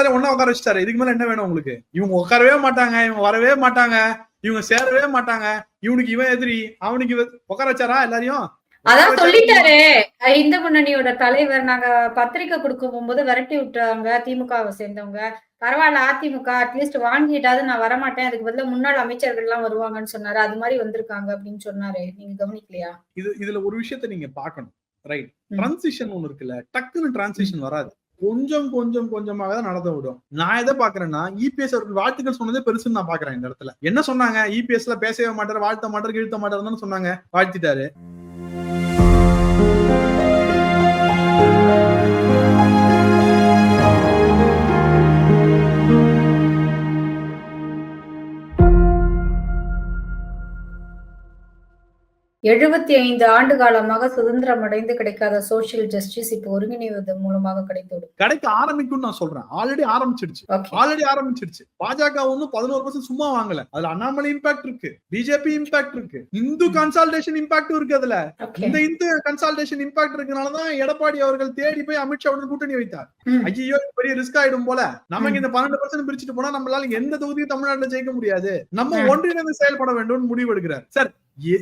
எல்லாரும் ஒண்ணா உட்கார வச்சுட்டாரு. இதுக்கு மேல என்ன வேணும் உங்களுக்கு? இவங்க உட்காரவே மாட்டாங்க இவங்க வரவே மாட்டாங்க இவங்க சேரவே மாட்டாங்க. இவனுக்கு இவன் எதிரி அவனுக்கு உட்கார வச்சாரா எல்லாரையும்? அதான் சொல்லிட்டாரு. இந்து முன்னணியோட தலைவர் நாங்க பத்திரிக்கை கொடுக்க போகும்போது விரட்டி விட்டாங்க திமுகவை சேர்ந்தவங்க பரவாயில்ல அதிமுக அட்லீஸ்ட் வாங்கிட்டாவது நான் வரமாட்டேன். அதுக்கு பதிலா முன்னாள் அமைச்சர்கள் எல்லாம் வருவாங்கன்னு சொன்னாரு. அது மாதிரி வந்திருக்காங்க அப்படின்னு சொன்னாரு. நீங்க கவனிக்கலையா? இது இதுல ஒரு விஷயத்த நீங்க பார்க்கணும். ரைட். டிரான்சிஷன் ஒண்ணு இருக்குல்ல. டக்குன்னு டிரான்சிஷன் வராது. கொஞ்சம் கொஞ்சம் கொஞ்சமாக தான் நடந்து விடும். நான் எதை பாக்குறேன்னா இபிஎஸ் அவர்கள் வாழ்த்துக்கள் சொன்னதே பெருசுன்னு நான் பாக்குறேன் இந்த இடத்துல. என்ன சொன்னாங்க? இபிஎஸ்ல பேசவே மாட்டாரு வாழ்த்த மாட்டாரு கிழ்த்த மாட்டாருன்னு சொன்னாங்க? வாழ்த்திட்டாரு. எழுபத்தி ஐந்து ஆண்டு காலமாக சுதந்திரம் அடைந்து கிடைக்காத சோசியல் ஜஸ்டிஸ் இப்போ ஒருங்கிணைவது மூலமாக கிடைத்தது கிடைக்க ஆரம்பிக்கும்னு நான் சொல்றேன். ஆல்ரெடி ஆரம்பிச்சிடுச்சு. ஓகே ஆல்ரெடி ஆரம்பிச்சிடுச்சு. பாஜக ஒன்னும் பதினோரு பர்சன்ட் சும்மா வாங்கல. அதுல அண்ணாமலை இம்பாக்ட் இருக்கு. பிஜேபி இம்பாக்ட் இருக்கு. இந்து கன்சால்டேஷன் இம்பாக்ட் இருக்கு அதுல. இந்த இந்து கன்சால்டேஷன் இம்பாக்ட் இருக்கனாலதான் எடப்பாடி அவர்கள் தேடி போய் அமித்ஷாவுடன் கூட்டணி வைத்தார். ம். ஐயோ பெரிய ரிஸ்க் ஆயிடும் போல. நமக்கு இந்த பன்னெண்டு பர்சன்ட் பிரிச்சுட்டு போனா நம்மளால எந்த தொகுதியும் தமிழ்நாட்டுல ஜெயிக்க முடியாது. நம்ம. ஒன்றிணைந்து செயல்பட வேண்டும் முடிவு எடுக்கிறார் சார்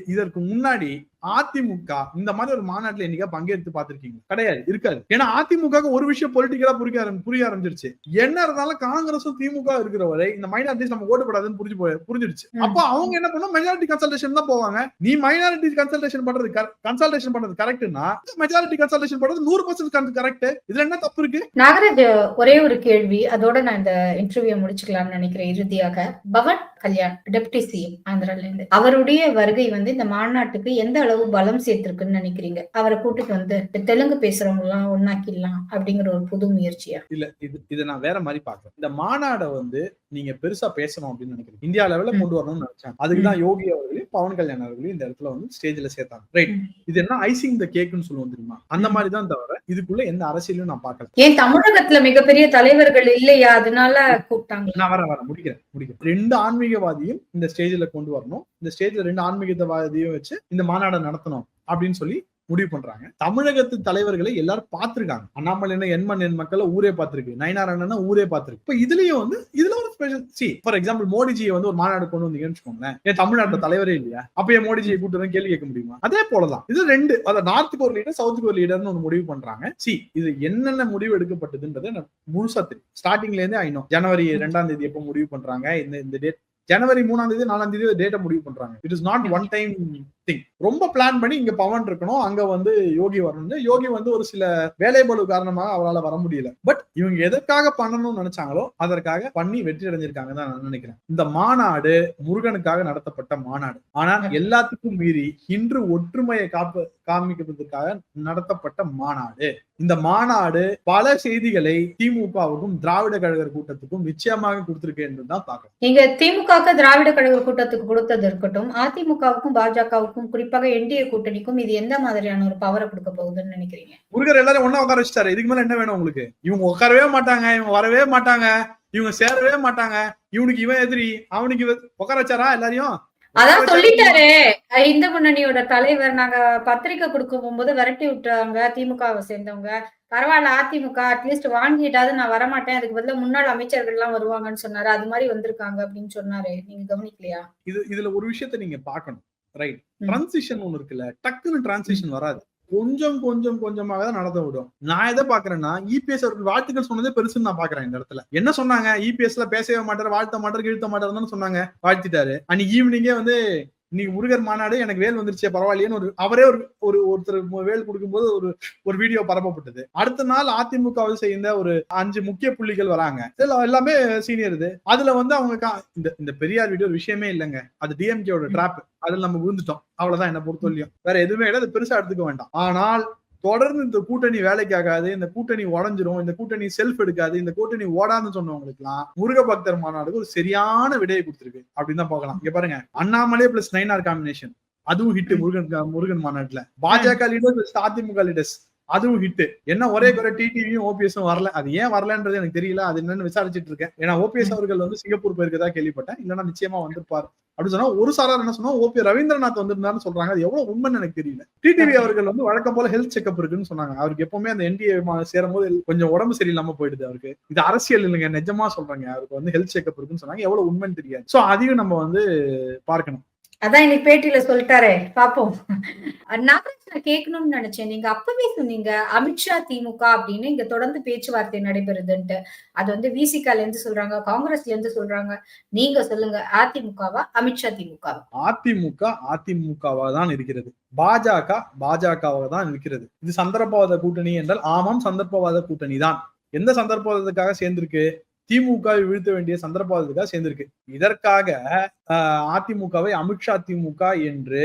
இதற்கு முன்னாடி அதிமுக இந்த மாதிரி ஒரு மாநாட்டுல என்னைக்கா பங்கேற்று பார்த்திருக்கீங்க? கிடையாது இருக்காது. ஏன்னா அதிமுக ஒரு விஷயம் பொலிட்டிக்கலா புரிய புரிய ஆரம்பிச்சிருச்சு. என்ன இருந்தாலும் காங்கிரஸும் திமுக இருக்கிற வரை இந்த மைனாரிட்டிஸ் நம்ம ஓட்டுப்படாதுன்னு புரிஞ்சு போய் புரிஞ்சிருச்சு. அப்போ அவங்க என்ன பண்ணும் மெஜாரிட்டி கன்சல்டேஷன் தான் போவாங்க. நீ மைனாரிட்டி கன்சல்டேஷன் பண்றது கன்சல்டேஷன் பண்றது கரெக்ட்னா மெஜாரிட்டி கன்சல்டேஷன் பண்றது நூறு பர்சன்ட் கரெக்ட் இதுல என்ன தப்பு இருக்கு? நாகராஜ் ஒரே ஒரு கேள்வி. அதோட நான் இந்த இன்டர்வியூ முடிச்சுக்கலாம்னு நினைக்கிறேன் இறுதியாக. பவன் கல்யாண் டெப்டி சிஎம் ஆந்திரால இருந்து அவருடைய வருகை வந்து இந்த மாநாட்டுக்கு எந்த அளவு பலம் சேர்த்திருக்குன்னு நினைக்கிறீங்க? அவரை கூட்டிட்டு வந்து தெலுங்கு பேசுறவங்க எல்லாம் ஒன்னாக்கிடலாம் அப்படிங்கிற ஒரு புது முயற்சியா? இல்ல இது இதை நான் வேற மாதிரி பாக்குறேன் இந்த மாநாடை வந்து நீங்க பெருசா பேசணும் அப்படின்னு நினைக்கிறீங்க. இந்தியா லெவல்ல. கொண்டு வரணும்னு நினைச்சாங்க. அதுக்குதான் யோகி அவர்களையும் பவன் கல்யாண் அவர்களையும் இந்த இடத்துல வந்து ஸ்டேஜ்ல சேர்த்தாங்க. ரைட். இது என்ன ஐசிங் த கேக்குன்னு சொல்லுவோம் தெரியுமா? அந்த மாதிரி தான் தவிர இதுக்குள்ள எந்த அரசியலையும் நான் பார்க்கல. ஏன் தமிழகத்துல மிகப்பெரிய தலைவர்கள் இல்லையா? அதனால கூப்பிட்டாங்களா நான் வரேன் வரேன். முடிக்கிறேன் முடிக்கிறேன். ரெண்டு ஆன்மீகவாதியும் இந்த ஸ்டேஜ்ல கொண்டு வரணும். இந்த ஸ்டேஜ்ல ரெண்டு ஆன்மீகவாதியும் வச்சு இந்த மாநாடை நடத்தணும் அப்படின்னு சொல்லி முடிவு பண்றாங்க. தமிழகத்து தலைவர்களை எல்லாரும் பார்த்திருக்காங்க. அண்ணாமலை என்ன எண்மண் எண் மக்களை ஊரே பார்த்திருக்கு. நயனார் அண்ணனா ஊரே பார்த்திருக்கு. இப்ப இதுலயும் வந்து இதுல ஒரு ஸ்பெஷல் சி ஃபார் எக்ஸாம்பிள் மோடிஜியை வந்து ஒரு மாநாடு கொண்டு வந்தீங்கன்னு வச்சுக்கோங்களேன். ஏன் தமிழ்நாட்டுல தலைவரே இல்லையா? அப்ப ஏன் மோடிஜியை கூட்டு கேள்வி கேட்க முடியுமா? அதே போலதான். இது ரெண்டு அதாவது நார்த்துக்கு ஒரு லீடர் சவுத்துக்கு ஒரு லீடர்னு ஒரு முடிவு பண்றாங்க. சி இது என்னென்ன முடிவு எடுக்கப்பட்டதுன்றது எனக்கு முழுசா தெரியும். ஸ்டார்டிங்ல இருந்தே ஆயினும் ஜனவரி ரெண்டாம் தேதி எப்போ முடிவு பண்றாங்க? இந்த இந்த டேட் ஜனவரி மூணாம் தேதி நாலாம் தேதி டேட்டை முடிவு பண்றாங்க. It is not one time thing ரொம்ப பிளான் பண்ணி இங்க பவன் இருக்கணும். அங்க வந்து யோகி வரணும் யோகி வந்து ஒரு சில வேலைபளு காரணமாக அவரால் வர முடியல. பட் இவங்க எதற்காக பண்ணணும்னு நினைச்சாங்களோ அதற்காக பண்ணி வெற்றி அடைஞ்சிருக்காங்க தான் நான் நினைக்கிறேன். இந்த மாநாடு முருகனுக்காக நடத்தப்பட்ட மாநாடு. ஆனால் எல்லாத்துக்கும் மீறி இன்று ஒற்றுமையை காப்ப காமிக்கிறதுக்காக நடத்தப்பட்ட மாநாடு. இந்த மாநாடு பல செய்திகளை திமுகவுக்கும் திராவிட கழக கூட்டத்துக்கும் நிச்சயமாக கொடுத்திருக்கு என்று தான் பாக்கிறேன் நீங்க திமுக திராவிட கழக கூட்டத்துக்கு கொடுத்தது இருக்கட்டும் அதிமுகவுக்கும் பாஜகவுக்கும் குறிப்பாக என்டிஏ கூட்டணிக்கும் இது எந்த மாதிரியான ஒரு பவரை கொடுக்க போகுதுன்னு நினைக்கிறீங்க? முருகர் எல்லாரும் ஒண்ணா உட்கார வச்சுட்டாரு. இதுக்கு மேல என்ன வேணும் உங்களுக்கு? இவங்க உட்காரவே மாட்டாங்க. இவங்க வரவே மாட்டாங்க. இவங்க சேரவே மாட்டாங்க. இவனுக்கு இவன் எதிரி. அவனுக்கு உட்கார வச்சாரா எல்லாரையும்? அதான் சொல்லிட்டாரு. இந்து முன்னணியோட தலைவர் நாங்க பத்திரிக்கை கொடுக்க போகும்போது விரட்டி விட்டாங்க திமுகவை சேர்ந்தவங்க பரவாயில்ல அதிமுக அட்லீஸ்ட் வாங்கிட்டாவது நான் வரமாட்டேன். அதுக்கு பதிலா முன்னாள் அமைச்சர்கள் எல்லாம் வருவாங்கன்னு சொன்னாரு. அது மாதிரி வந்திருக்காங்க அப்படின்னு சொன்னாரு. நீங்க கவனிக்கலையா? இது இதுல ஒரு விஷயத்த நீங்க பார்க்கணும். ரைட். டிரான்சிஷன் ஒண்ணு இருக்குல்ல டக்குன்னு டிரான்சிஷன் வராது. கொஞ்சம் கொஞ்சம் கொஞ்சமாக தான் நடந்து விடும். நான் எதை பாக்குறேன்னா இபிஎஸ் அவர்கள் வாழ்த்துக்கள் சொன்னதே பெருசுன்னு நான் பாக்குறேன் இந்த இடத்துல. என்ன சொன்னாங்க? இபிஎஸ்ல பேசவே மாட்டாரு வாழ்த்த மாட்டாரு கிழ்த்த மாட்டாருன்னு சொன்னாங்க. வாழ்த்திட்டாரு. அன்னைக்கு ஈவினிங்கே வந்து இன்னைக்கு முருகர் மாநாடு எனக்கு வேல் வந்துருச்சே பரவாயில்லையேன்னு ஒரு அவரே ஒரு ஒரு ஒருத்தர் வேல் கொடுக்கும்போது ஒரு ஒரு வீடியோ பரப்பப்பட்டது. அடுத்த நாள் அதிமுகவை சேர்ந்த ஒரு அஞ்சு முக்கிய புள்ளிகள் வராங்க. எல்லாமே சீனியர் இது. அதுல வந்து அவங்க இந்த இந்த பெரியார் வீடியோ விஷயமே இல்லைங்க. அது டிஎம்கேவோட ட்ராப் அதுல நம்ம விழுந்துட்டோம். அவ்வளவுதான் என்ன பொறுத்தவரையும் வேற எதுவுமே இல்லை. அது பெருசா எடுத்துக்க வேண்டாம். ஆனால் தொடர்ந்து இந்த கூட்டணி வேலைக்கு ஆகாது இந்த கூட்டணி உடஞ்சிரும் இந்த கூட்டணி செல்ஃப் எடுக்காது இந்த கூட்டணி ஓடாதுன்னு சொன்னவங்களுக்கு எல்லாம் முருக பக்தர் மாநாடுக்கு ஒரு சரியான விடையை கொடுத்துருக்கு. அப்படின்னு தான் பார்க்கலாம். இங்க பாருங்க. அண்ணாமலே பிளஸ் நைனார் காம்பினேஷன் அதுவும் ஹிட் முருகன் முருகன் மாநாட்டுல. பாஜக லீடர்ஸ் அதிமுக லீடர்ஸ் அதுவும் ஹிட் என்ன ஒரே குறை டிடிவியும் ஓபிஎஸும் வரல. அது ஏன் வரலன்றது எனக்கு தெரியல. அது என்னன்னு விசாரிச்சுட்டு இருக்கேன். ஏன்னா ஓபிஎஸ் அவர்கள் வந்து சிங்கப்பூர் போயிருக்கதா கேள்விப்பட்டேன். இல்லைன்னா நிச்சயமா வந்திருப்பார். அப்படின்னு சொன்னா ஒரு சாரார் என்ன சொன்னா ஓபி ரவீந்திரநாத் வந்திருந்தாருன்னு சொல்றாங்க. அது எவ்வளவு உண்மைன்னு எனக்கு தெரியல. டிடிவி அவர்கள் வந்து வழக்கம் போல ஹெல்த் செக்அப் இருக்குன்னு சொன்னாங்க. அவருக்கு எப்பவுமே அந்த என்டிஏ சேரும் போது கொஞ்சம் உடம்பு சரியில்லாம போயிடுது அவருக்கு. இது அரசியல் இல்லைங்க. நிஜமா சொல்றாங்க. அவருக்கு வந்து ஹெல்த் செக்அப் இருக்குன்னு சொன்னாங்க. எவ்வளவு உண்மைன்னு தெரியாது. சோ அதையும் நம்ம வந்து பார்க்கணும். அதான் இன்னைக்கு பேட்டியில சொல்லிட்டாரே பாப்போம். நாகராஜ் நான் கேட்கணும்னு நினைச்சேன். நீங்க அப்பவே சொன்னீங்க அமித்ஷா திமுக அப்படின்னு இங்க தொடர்ந்து பேச்சுவார்த்தை நடைபெறுதுன்ட்டு. அது வந்து விசிகால இருந்து சொல்றாங்க காங்கிரஸ்ல இருந்து சொல்றாங்க. நீங்க சொல்லுங்க அதிமுகவா அமித்ஷா திமுகவா? அதிமுக அதிமுகவா தான் இருக்கிறது. பாஜக பாஜகவாக தான் இருக்கிறது. இது சந்தர்ப்பவாத கூட்டணி என்றால் ஆமாம் சந்தர்ப்பவாத கூட்டணி தான் எந்த சந்தர்ப்பவாதத்துக்காக சேர்ந்திருக்கு? திமுக வீழ்த்த வேண்டிய சந்தர்ப்பத்துக்காக சேர்ந்திருக்கு. இதற்காக ஆஹ், அதிமுகவை அமித்ஷா திமுக என்று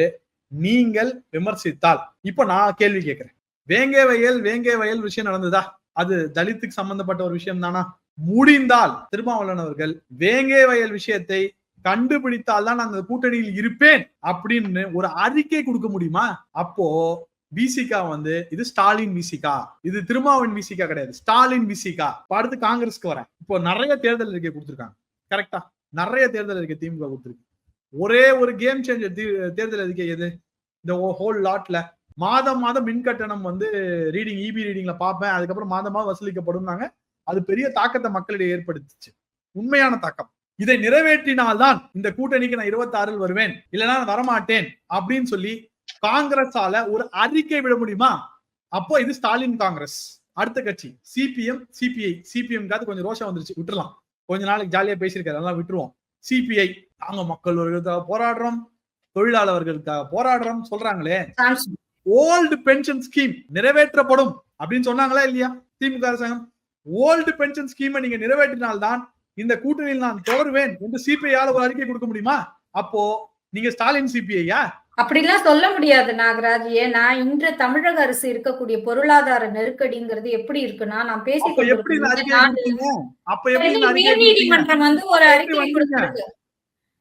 நீங்கள் விமர்சித்தால் இப்ப நான் கேள்வி கேட்கிறேன். வேங்கே வயல் வேங்கை வயல் விஷயம் நடந்ததா? அது தலித்துக்கு சம்பந்தப்பட்ட ஒரு விஷயம் தானா? முடிந்தால் திருமாவளவன் அவர்கள் வேங்கே வயல் விஷயத்தை கண்டுபிடித்தால் தான் நான் அந்த கூட்டணியில் இருப்பேன் அப்படின்னு ஒரு அறிக்கை கொடுக்க முடியுமா? அப்போ விசிகா வந்து இது ஸ்டாலின் விசிகா இது திருமாவின் விசிகா கிடையாது. ஸ்டாலின் விசிகா அடுத்து காங்கிரஸ்க்கு வரேன். இப்போ நிறைய தேர்தல் அறிக்கை கொடுத்துருக்காங்க. கரெக்டா நிறைய தேர்தல் அறிக்கை திமுக கொடுத்துருக்கு. ஒரே ஒரு கேம் சேஞ்சர் தேர்தல் அறிக்கை எது? இந்த ஹோல் லாட்ல மாதம் மாதம் மின் கட்டணம் வந்து ரீடிங் இபி ரீடிங்ல பார்ப்பேன். அதுக்கப்புறம் மாதம் மாதம் வசூலிக்கப்படும்னாங்க. அது பெரிய தாக்கத்தை மக்களிடையே ஏற்படுத்துச்சு. உண்மையான தாக்கம். இதை நிறைவேற்றினால்தான் இந்த கூட்டணிக்கு நான் இருபத்தி ஆறில் வருவேன். இல்லைன்னா நான் வரமாட்டேன். அப்படின்னு சொல்லி காங்கிரஸால ஒரு அறிக்கை விட முடியுமா? அப்போ இது ஸ்டாலின் காங்கிரஸ். அடுத்த கட்சி சிபிஎம் சிபிஐ சிபிஎம்காவது கொஞ்சம் ரோஷம் வந்துருச்சு விட்டுலாம் கொஞ்ச நாளைக்கு ஜாலியா பேசியிருக்காரு அதெல்லாம் விட்டுருவோம். சிபிஐ நாங்க மக்கள் வர்க்கத்துக்காக போராடுறோம் தொழிலாளர்களுக்காக போராடுறோம் சொல்றாங்களே. ஓல்டு பென்ஷன் ஸ்கீம் நிறைவேற்றப்படும் அப்படின்னு சொன்னாங்களா இல்லையா திமுக அரசாங்கம்? ஓல்டு பென்ஷன் ஸ்கீமை நீங்க நிறைவேற்றினால்தான் இந்த கூட்டணியில் நான் தொடருவேன் என்று சிபிஐயால ஒரு அறிக்கை கொடுக்க முடியுமா? அப்போ நீங்க ஸ்டாலின் சிபிஐயா அப்படிலாம் சொல்ல முடியாது நாகராஜ் ஏன்னா இன்று தமிழக அரசு இருக்கக்கூடிய பொருளாதார நெருக்கடிங்கிறது எப்படி இருக்குன்னா நான் பேசி? நீதிமன்றம் வந்து ஒரு அறிக்கை? கொடுத்திருக்கு.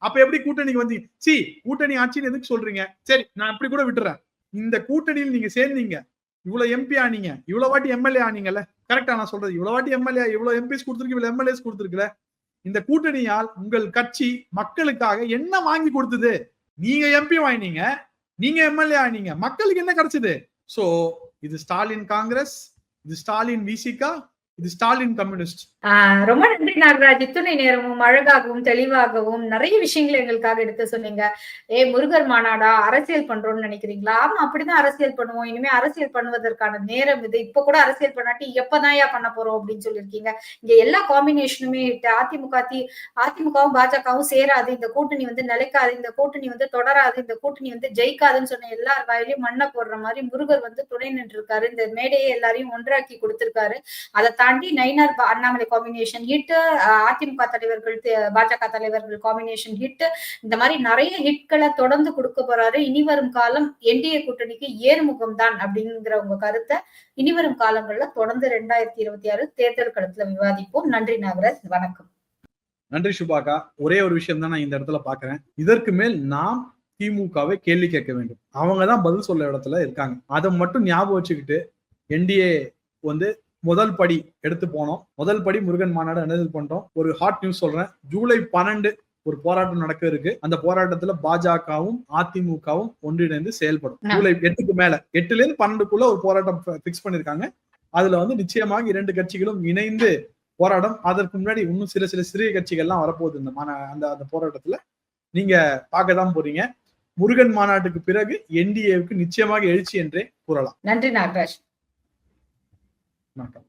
அப்ப எப்படி கூட்டணிக்கு வந்தீங்க? சி கூட்டணி ஆட்சின்னு எதுக்கு சொல்றீங்க? சரி நான் அப்படி கூட விட்டுறேன். இந்த கூட்டணியில் நீங்க சேர்ந்தீங்க. இவ்வளவு எம்பி ஆனீங்க இவ்வளவு வாட்டி எம்எல்ஏ ஆனீங்கல்ல. கரெக்டா நான் சொல்றது. இவ்வளவு வாட்டி எம்எல்ஏ இவ்வளவு எம்பிஸ் கொடுத்துருக்கு இவ்வளவு எம்எல்ஏஸ் கொடுத்துருக்குல இந்த கூட்டணியால் உங்கள் கட்சி மக்களுக்காக என்ன வாங்கி கொடுத்தது? நீங்க எம்பி வாங்கினீங்க நீங்க எம்எல்ஏ ஆனீங்க மக்களுக்கு என்ன கிடைச்சது? சோ இது ஸ்டாலின் காங்கிரஸ் இது ஸ்டாலின் விசிகா இது ஸ்டாலின் கம்யூனிஸ்ட். ஆஹ் ரொம்ப நன்றி நாகராஜ். இத்துணை நேரமும் அழகாகவும் தெளிவாகவும் நிறைய விஷயங்களை எங்களுக்காக எடுத்து சொன்னீங்க. ஏ முருகர் மாநாடா அரசியல் பண்றோம்னு நினைக்கிறீங்களா? ஆமா அப்படிதான் அரசியல் பண்ணுவோம். இனிமே அரசியல் பண்ணுவதற்கான நேரம் இது. இப்ப கூட அரசியல் பண்ணாட்டி எப்பதான் பண்ண போறோம் அப்படின்னு சொல்லியிருக்கீங்க. இங்க எல்லா காம்பினேஷனுமே அதிமுக அதிமுகவும் பாஜகவும் சேராது. இந்த கூட்டணி வந்து நிலைக்காது. இந்த கூட்டணி வந்து தொடராது. இந்த கூட்டணி வந்து ஜெயிக்காதுன்னு சொன்ன எல்லார் வாயிலையும் மண்ணை போடுற மாதிரி முருகர் வந்து துணை நின்று இருக்காரு இந்த மேடையை எல்லாரையும் ஒன்றாக்கி கொடுத்திருக்காரு. அதை தாண்டி நயினார் அண்ணாமலை காம்பினேஷன் ஹிட் அதிமுக தலைவர்கள் பாஜக தலைவர்கள் காம்பினேஷன் ஹிட் இந்த மாதிரி நிறைய ஹிட்களை தொடர்ந்து கொடுக்க போறாரு. இனி வரும் காலம் என்டிஏ கூட்டணிக்கு ஏறுமுகம் தான் அப்படிங்கிற உங்க கருத்தை இனி வரும் காலங்கள்ல தொடர்ந்து ரெண்டாயிரத்தி இருபத்தி ஆறு தேர்தல் களத்துல விவாதிப்போம். நன்றி நாகராஜ் வணக்கம். நன்றி சுபாகா. ஒரே ஒரு விஷயம் தான் நான் இந்த இடத்துல பாக்குறேன் இதற்கு மேல் நாம் திமுகவை கேள்வி கேட்க வேண்டும். அவங்க தான் பதில் சொல்ல இடத்துல இருக்காங்க. அதை மட்டும் ஞாபகம் வச்சுக்கிட்டு என்டிஏ வந்து முதல் படி எடுத்து போனோம். முதல் படி முருகன் மாநாடு என்னது பண்ணிட்டோம். ஒரு ஹாட் நியூஸ் சொல்றேன். ஜூலை பன்னெண்டு ஒரு போராட்டம் நடக்க இருக்கு. அந்த போராட்டத்துல பாஜகவும் அதிமுகவும் ஒன்றிணைந்து செயல்படும். ஜூலை எட்டுக்கு மேல. எட்டுல இருந்து பன்னெண்டுக்குள்ள ஒரு போராட்டம் பிக்ஸ் பண்ணிருக்காங்க. அதுல வந்து நிச்சயமாக இரண்டு கட்சிகளும் இணைந்து போராட்டம் அதற்கு முன்னாடி இன்னும் சில சில சிறிய கட்சிகள்லாம் வரப்போகுது இந்த மாநா அந்த அந்த போராட்டத்துல. நீங்க பார்க்க தான் போறீங்க. முருகன் மாநாட்டுக்கு பிறகு என்டிஏவுக்கு நிச்சயமாக எழுச்சி என்றே கூறலாம். நன்றி நாகராஜ். வணக்கம்